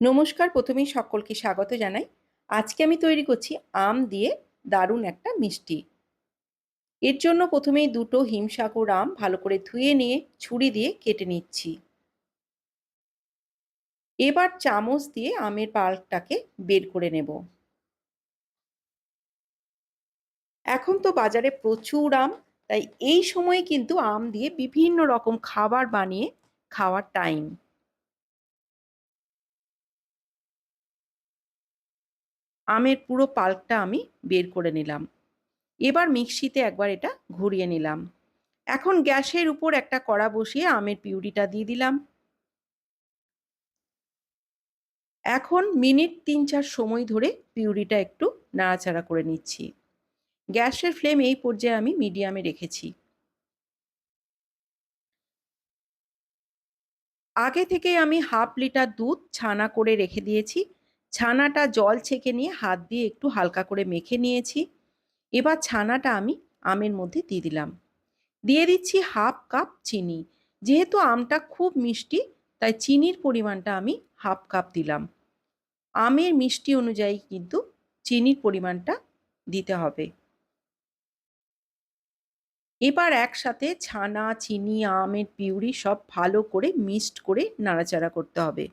নমস্কার, প্রথমেই সকলকে স্বাগত জানাই। আজকে আমি তৈরি করছি আম দিয়ে দারুণ একটা মিষ্টি। এর জন্য প্রথমেই দুটো হিমসাগর আম ভালো করে ধুয়ে নিয়ে, ছুরি দিয়ে কেটে নিচ্ছি। এবার চামচ দিয়ে আমের পাল্পটাকে বের করে নেব। এখন তো বাজারে প্রচুর আম, তাই এই সময়ে কিন্তু আম দিয়ে বিভিন্ন রকম খাবার বানিয়ে খাওয়ার টাইম আমের পুরো পাল্পটা আমি বের করে নিলাম। এবার মিক্সিতে একবার এটা ঘুরিয়ে নিলাম। এখন গ্যাসের উপর একটা কড়া বসিয়ে আমের পিউরিটা দিয়ে দিলাম। এখন মিনিট তিন চার সময় ধরে পিউরিটা একটু নাড়াচাড়া করে নিচ্ছি। গ্যাসের ফ্লেম এই পর্যায়ে আমি মিডিয়ামে রেখেছি। আগে থেকে আমি হাফ লিটার দুধ ছানা করে রেখে দিয়েছি। ছানাটা জল ছেঁকে নিয়ে হাত দিয়ে একটু হালকা করে মেখে নিয়েছি। এবার ছানাটা আমি আমের মধ্যে দিয়ে দিলাম। দিয়ে দিচ্ছি হাফ কাপ চিনি। যেহেতু আমটা খুব মিষ্টি, তাই চিনির পরিমাণটা আমি হাফ কাপ দিলাম। আমের মিষ্টি অনুযায়ী কিন্তু চিনির পরিমাণটা দিতে হবে। এবার একসাথে ছানা, চিনি, আমের পিউরি সব ভালো করে মিক্সড করে নাড়াচাড়া করতে হবে।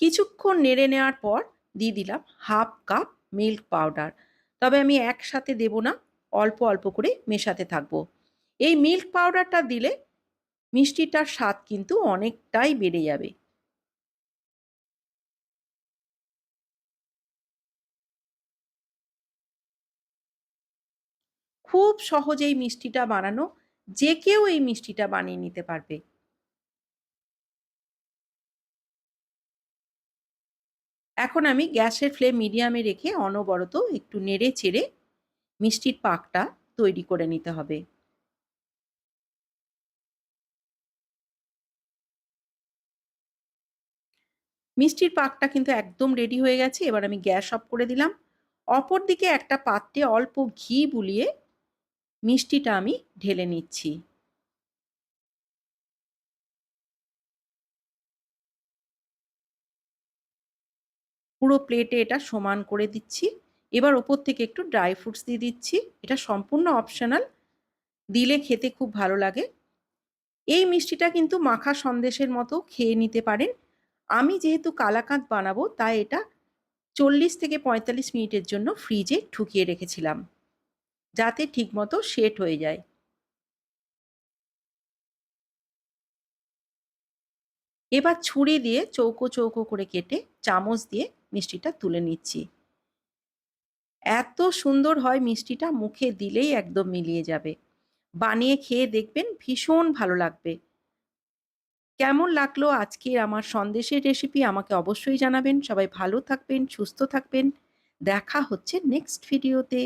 কিছুক্ষণ নেড়ে নেওয়ার পর দিয়ে দিলাম হাফ কাপ মিল্ক পাউডার। তবে আমি একসাথে দেব না, অল্প অল্প করে মেশাতে থাকব। এই মিল্ক পাউডারটা দিলে মিষ্টিটার স্বাদ কিন্তু অনেকটাই বেড়ে যাবে। খুব সহজেই মিষ্টিটা বানানো, যে কেউ এই মিষ্টিটা বানিয়ে নিতে পারবে। এখন আমি গ্যাসের ফ্লেম মিডিয়ামে রেখে অনবরত একটু নেড়ে চেড়ে মিষ্টির পাকটা তৈরি করে নিতে হবে। মিষ্টির পাকটা কিন্তু একদম রেডি হয়ে গেছে, এবার আমি গ্যাস অফ করে দিলাম। অপর দিকে একটা পাত্রে অল্প ঘি বুলিয়ে মিষ্টিটা আমি ঢেলে নিচ্ছি। পুরো প্লেটে এটা সমান করে দিচ্ছি। এবার ওপর থেকে একটু ড্রাই ফ্রুটস দিয়ে দিচ্ছি। এটা সম্পূর্ণ অপশনাল দিলে খেতে খুব ভালো লাগে। এই মিষ্টিটা কিন্তু মাখা সন্দেশের মতো খেয়ে নিতে পারেন। আমি যেহেতু কালাকাঁদ বানাবো, তাই এটা চল্লিশ থেকে পঁয়তাল্লিশ মিনিটের জন্য ফ্রিজে ঠুকিয়ে রেখেছিলাম। যাতে ঠিকমতো সেট হয়ে যায়। এবার ছুরি দিয়ে চৌকো চৌকো করে কেটে চামচ দিয়ে মিষ্টিটা তুলে নিচ্ছি। এত সুন্দর হয় মিষ্টিটা মুখে দিলেই একদম মিলিয়ে যাবে। বানিয়ে খেয়ে দেখবেন ভীষণ ভালো লাগবে। কেমন লাগল আজকের আমার সন্দেশের রেসিপি আমাকে অবশ্যই জানাবেন। সবাই ভালো থাকবেন, সুস্থ থাকবেন। দেখা হচ্ছে নেক্সট ভিডিওতে